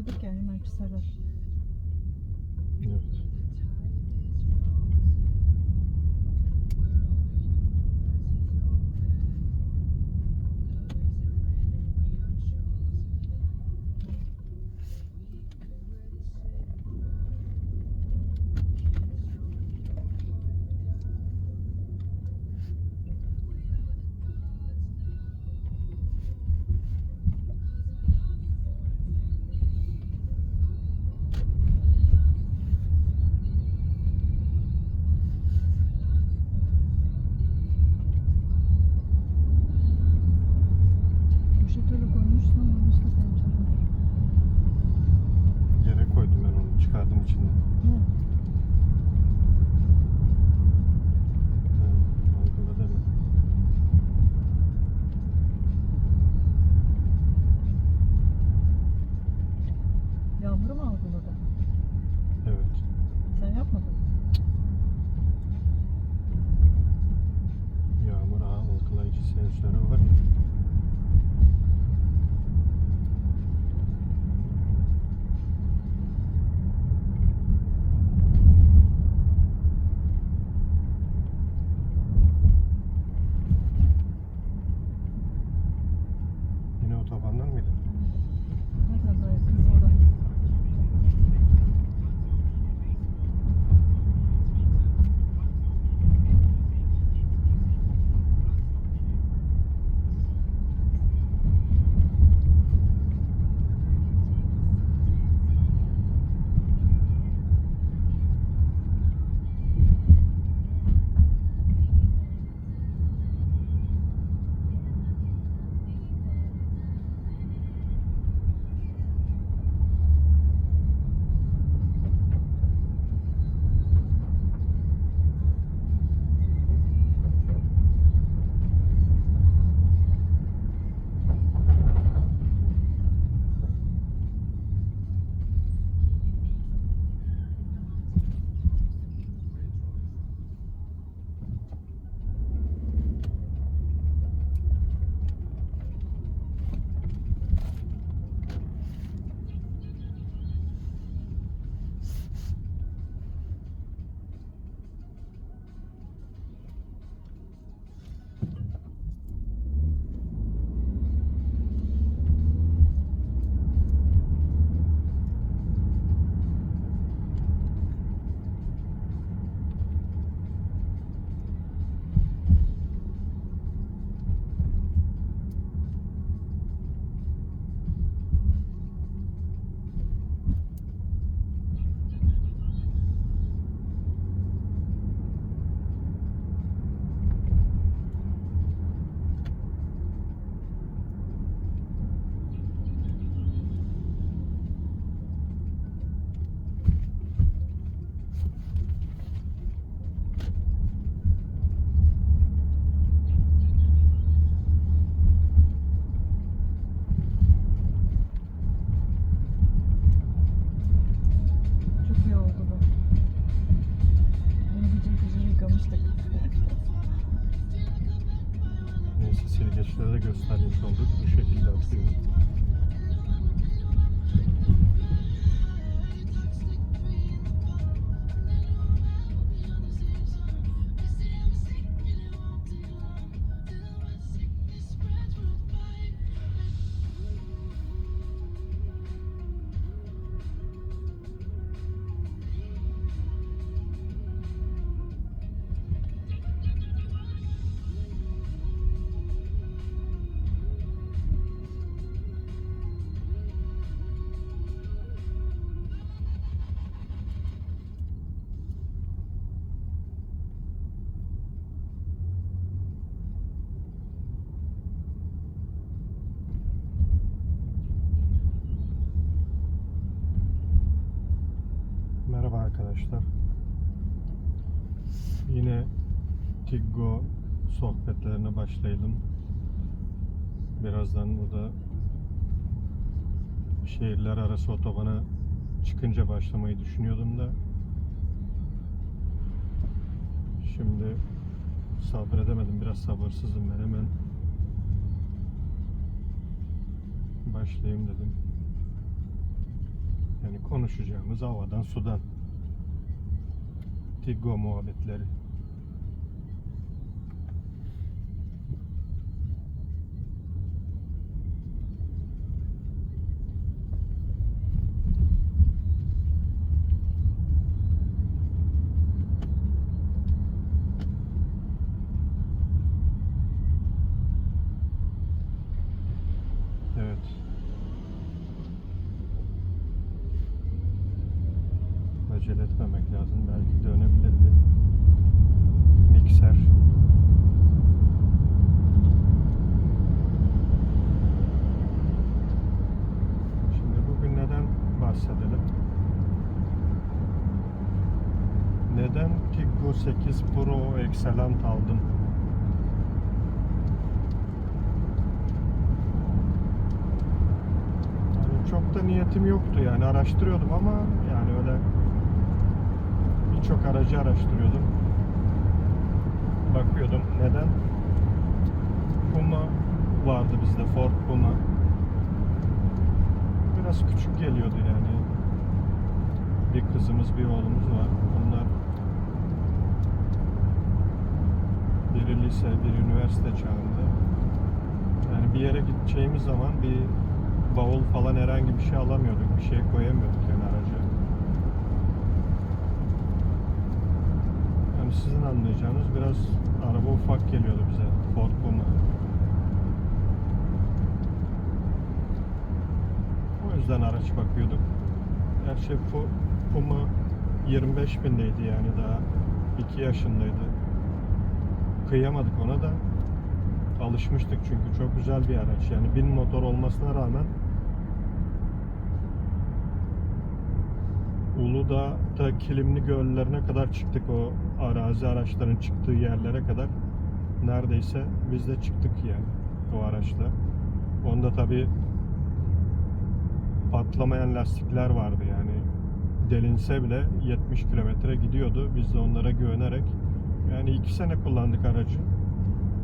Yıkadık ya hemen sarar. Göstermiş olduk. Bu şekilde atıyor. Arkadaşlar. Yine Tiggo sohbetlerine başlayalım. Birazdan burada şehirler arası otobana çıkınca başlamayı düşünüyordum da şimdi sabredemedim. Biraz sabırsızım ben hemen başlayayım dedim. Yani konuşacağımız havadan sudan. Tiggo muhabbetleri. Acele etmemek lazım. Belki dönebilirdi. Mikser. Şimdi bugün neden bahsedelim? Neden Tiggo 8 Pro Excellent aldım? Çok da niyetim yoktu yani araştırıyordum ama yani öyle birçok aracı araştırıyordum. Bakıyordum neden? Puma vardı bizde Ford Puma. Biraz küçük geliyordu yani. Bir kızımız bir oğlumuz var. Onlar biri lise, biri üniversite çağında. Yani bir yere gideceğimiz zaman bir bavul falan herhangi bir şey alamıyorduk. Bir şey koyamıyorduk yani araca. Yani sizin anlayacağınız biraz araba ufak geliyordu bize. Ford Puma. O yüzden araç bakıyorduk. Gerçi Puma 25 bindeydi yani daha 2 yaşındaydı. Kıyamadık ona da. Alışmıştık çünkü çok güzel bir araç. Yani bin motor olmasına rağmen Uludağ'da Kilimli Göllerine kadar çıktık o arazi araçların çıktığı yerlere kadar. Neredeyse biz de çıktık yani o araçla. Onda tabi patlamayan lastikler vardı yani. Delinse bile 70 kilometre gidiyordu. Biz de onlara güvenerek yani iki sene kullandık aracı.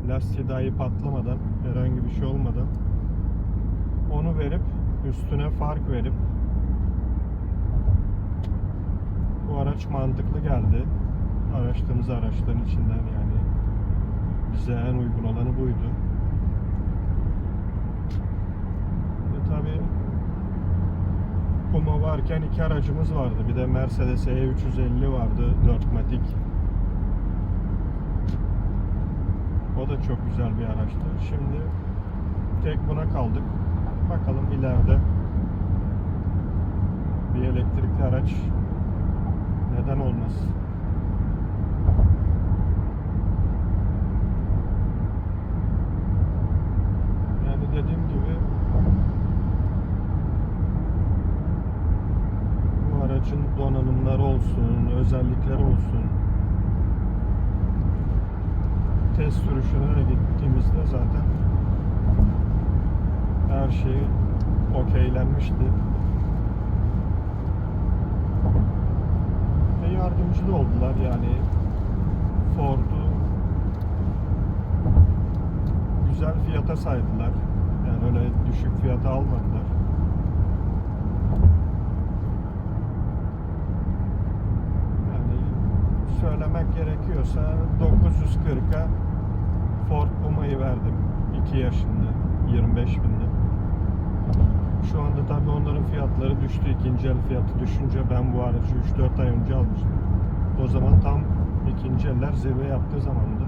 Lastiği dahi patlamadan, herhangi bir şey olmadan onu verip üstüne fark verip bu araç mantıklı geldi. Araştığımız araçların içinden yani bize en uygun olanı buydu. Ve tabi Puma varken iki aracımız vardı. Bir de Mercedes E350 vardı 4 matik. O da çok güzel bir araçtı. Şimdi tek buna kaldık. Bakalım ileride bir elektrikli araç neden olmaz? Yani dediğim gibi bu aracın donanımları olsun, özellikleri olsun test sürüşüne de gittiğimizde zaten her şey okeylenmişti. Ve da oldular yani Ford'u güzel fiyata saydılar. Yani öyle düşük fiyata almadılar. Yani söylemek gerekiyorsa 940'a Ford Puma'yı verdim 2 yaşında 25 binde. Şu anda tabii onların fiyatları düştü. İkinci el fiyatı düşünce ben bu aracı 3-4 ay önce almıştım. O zaman tam ikinci eller zirve yaptığı zamandı.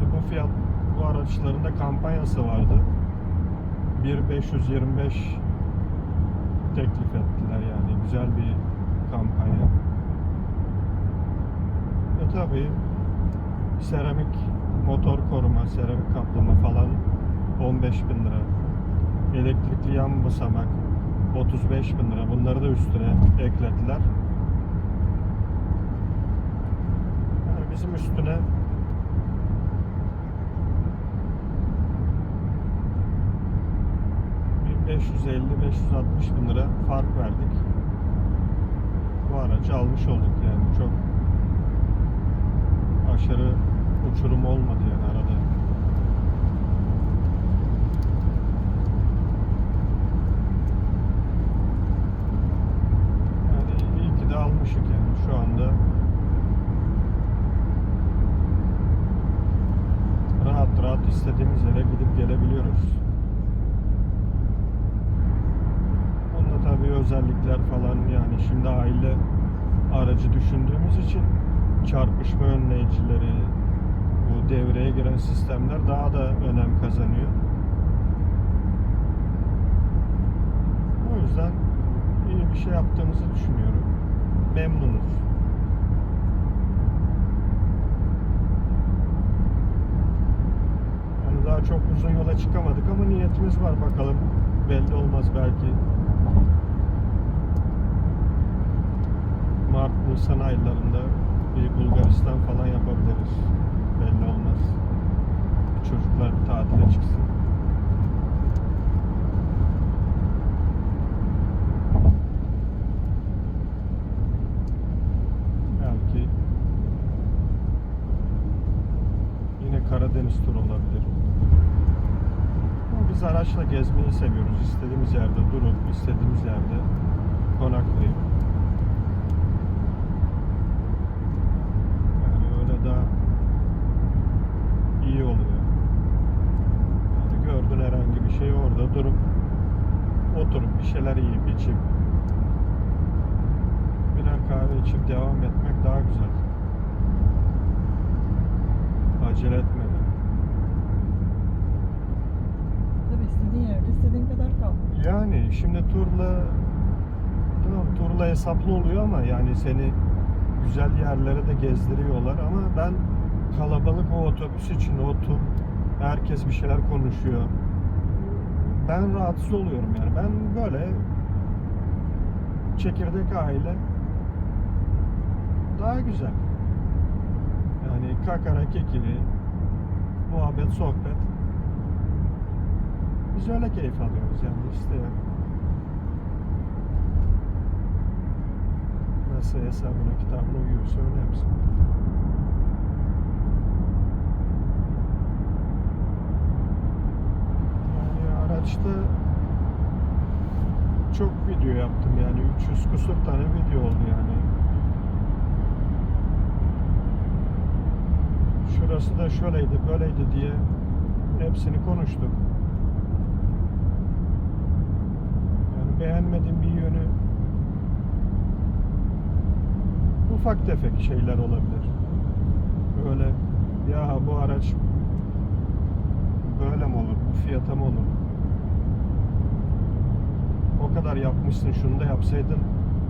Ve bu fiyat bu araçların da kampanyası vardı. 1.525 teklif ettiler yani güzel bir kampanya. E tabii seramik motor koruma, seramik kaplama falan 15 bin lira. Elektrikli yan basamak 35 bin lira. Bunları da üstüne eklediler. bizim üstüne bir 550-560 bin lira fark verdik. Bu aracı almış olduk yani çok aşırı uçurum olmadı yani arada. Yani iyi ki de almışık yani şu anda istediğimiz yere gidip gelebiliyoruz. Bunda tabii özellikler falan yani şimdi aile aracı düşündüğümüz için çarpışma önleyicileri, bu devreye giren sistemler daha da önem kazanıyor. O yüzden iyi bir şey yaptığımızı düşünüyorum. Memnunuz. Yani daha çok uzun yola çıkamadık ama niyetimiz var bakalım. Belli olmaz belki. Mart, Nisan aylarında bir Bulgaristan falan yapabiliriz. Belli olmaz. Çocuklar bir tatile çıksın. Belki yine Karadeniz turu araçla gezmeyi seviyoruz. İstediğimiz yerde durup, istediğimiz yerde konaklayıp. Yani öyle daha iyi oluyor. Yani gördün herhangi bir şey orada durup oturup bir şeyler yiyip içip birer kahve içip devam etmek daha güzel. Acele etmeden. Tabii istediğin yerde istediğin kadar kal. Yani şimdi turla tamam turla hesaplı oluyor ama yani seni güzel yerlere de gezdiriyorlar ama ben kalabalık o otobüs için o tur herkes bir şeyler konuşuyor. Ben rahatsız oluyorum yani. Ben böyle çekirdek aile daha güzel. Yani kakara kekiri, muhabbet, sohbet. Biz öyle keyif alıyoruz yani işte. Nasıl hesabına kitabına uyuyorsa öyle yapsın. Yani araçta çok video yaptım yani 300 kusur tane video oldu yani. Şurası da şöyleydi böyleydi diye hepsini konuştuk. Yani beğenmediğim bir yönü ufak tefek şeyler olabilir. Böyle ya bu araç böyle mi olur, bu fiyata mı olur? O kadar yapmışsın, şunu da yapsaydın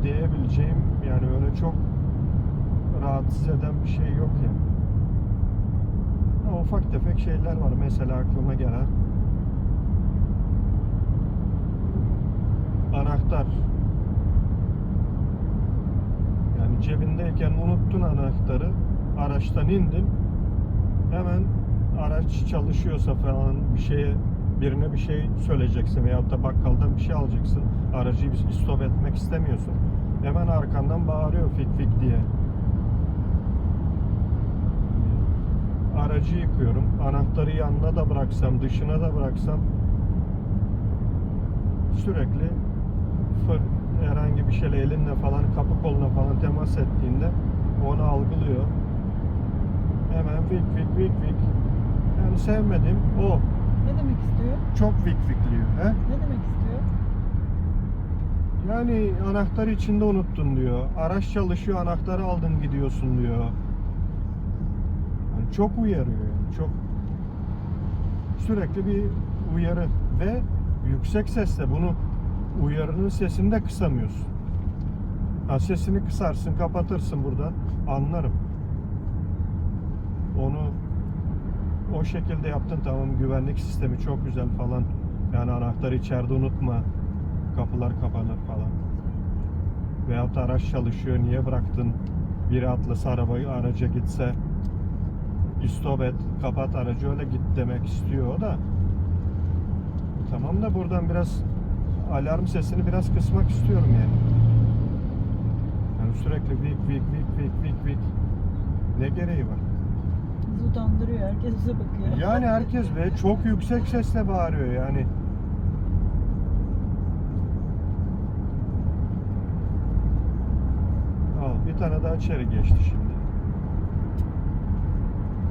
diyebileceğim yani öyle çok rahatsız eden bir şey yok yani. Ha, ufak tefek şeyler var mesela aklıma gelen. Anahtar. Yani cebindeyken unuttun anahtarı, araçtan indin. Hemen araç çalışıyorsa falan bir şeye birine bir şey söyleyeceksin veyahut da bakkaldan bir şey alacaksın. Aracı bir stop etmek istemiyorsun. Hemen arkandan bağırıyor fik fik diye. Aracı yıkıyorum. Anahtarı yanına da bıraksam, dışına da bıraksam sürekli fır, herhangi bir şeyle elinle falan kapı koluna falan temas ettiğinde onu algılıyor. Hemen vik vik vik vik. Yani sevmedim o. Ne demek istiyor? Çok vik vikliyor. He? Ne demek istiyor? Yani anahtarı içinde unuttun diyor. Araç çalışıyor anahtarı aldın gidiyorsun diyor. Yani çok uyarıyor yani. Çok sürekli bir uyarı ve yüksek sesle bunu uyarının sesini de kısamıyorsun. Ha, sesini kısarsın, kapatırsın buradan anlarım. Onu o şekilde yaptın tamam güvenlik sistemi çok güzel falan. Yani anahtarı içeride unutma. Kapılar kapanır falan. Veyahut araç çalışıyor niye bıraktın? Biri atlasa arabayı araca gitse stop et, kapat aracı öyle git demek istiyor o da. Tamam da buradan biraz alarm sesini biraz kısmak istiyorum yani. Yani sürekli vik vik vik vik vik vik. Ne gereği var? Bizi utandırıyor. Herkes bize bakıyor. Yani herkes ve çok yüksek sesle bağırıyor yani. Al bir tane daha içeri geçti şimdi.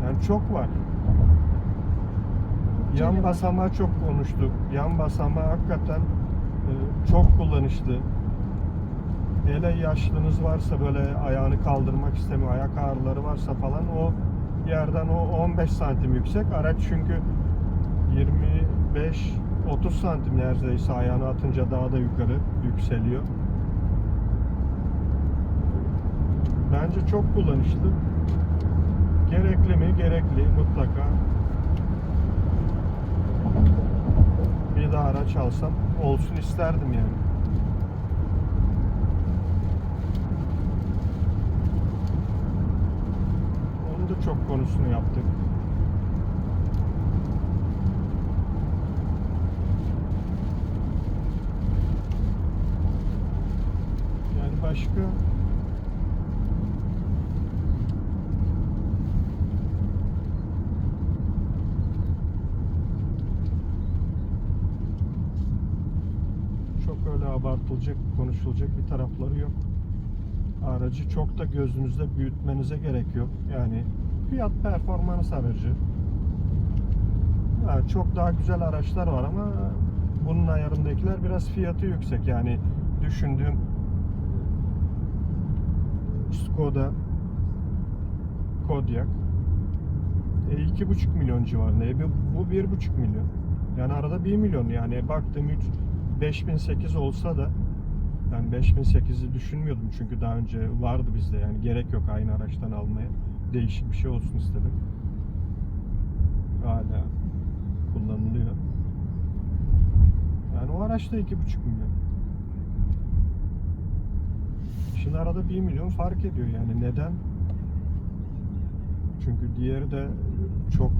Yani çok var. Yan basamağı çok konuştuk. Yan basamağı hakikaten çok kullanışlı. Hele yaşlınız varsa böyle ayağını kaldırmak istemiyor, ayak ağrıları varsa falan o yerden o 15 santim yüksek. Araç çünkü 25-30 santim neredeyse ayağını atınca daha da yukarı yükseliyor. Bence çok kullanışlı. Gerekli mi? Gerekli mutlaka. Bir daha araç alsam olsun isterdim yani. Onu da çok konusunu yaptık. Yani başka çok öyle abartılacak, konuşulacak bir tarafları yok. Aracı çok da gözünüzde büyütmenize gerek yok. Yani fiyat performans aracı. Ha, çok daha güzel araçlar var ama bunun ayarındakiler biraz fiyatı yüksek. Yani düşündüğüm Skoda Kodiaq e, iki buçuk milyon civarında. E, bu- bu bir buçuk milyon. Yani arada 1 milyon yani baktım 3 5008 olsa da ben 5008'i düşünmüyordum çünkü daha önce vardı bizde yani gerek yok aynı araçtan almaya. Değişik bir şey olsun istedim. Hala kullanılıyor. Yani o araçta iki buçuk milyon. Şimdi arada 1 milyon fark ediyor yani neden? Çünkü diğeri de çok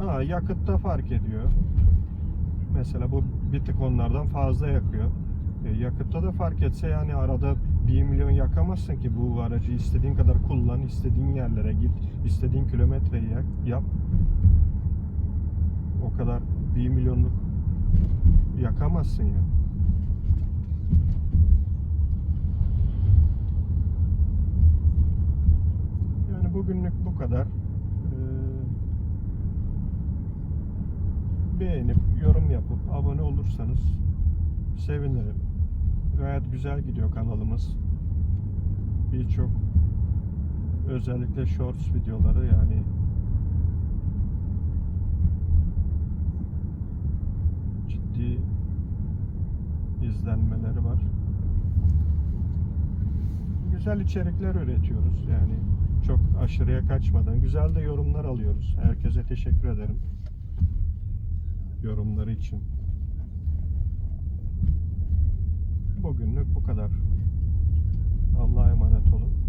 Aa, yakıtta fark ediyor. Mesela bu bir tık onlardan fazla yakıyor. E, yakıtta da fark etse yani arada 1 milyon yakamazsın ki bu aracı istediğin kadar kullan, istediğin yerlere git, istediğin kilometreyi yap. O kadar 1 milyonluk yakamazsın ya. Yani bugünlük bu kadar. Ee, beğenip yorum yapıp abone olursanız sevinirim. Gayet güzel gidiyor kanalımız. Birçok özellikle shorts videoları yani ciddi izlenmeleri var. Güzel içerikler üretiyoruz yani çok aşırıya kaçmadan güzel de yorumlar alıyoruz. Herkese teşekkür ederim yorumları için. Bugünlük bu kadar. Allah'a emanet olun.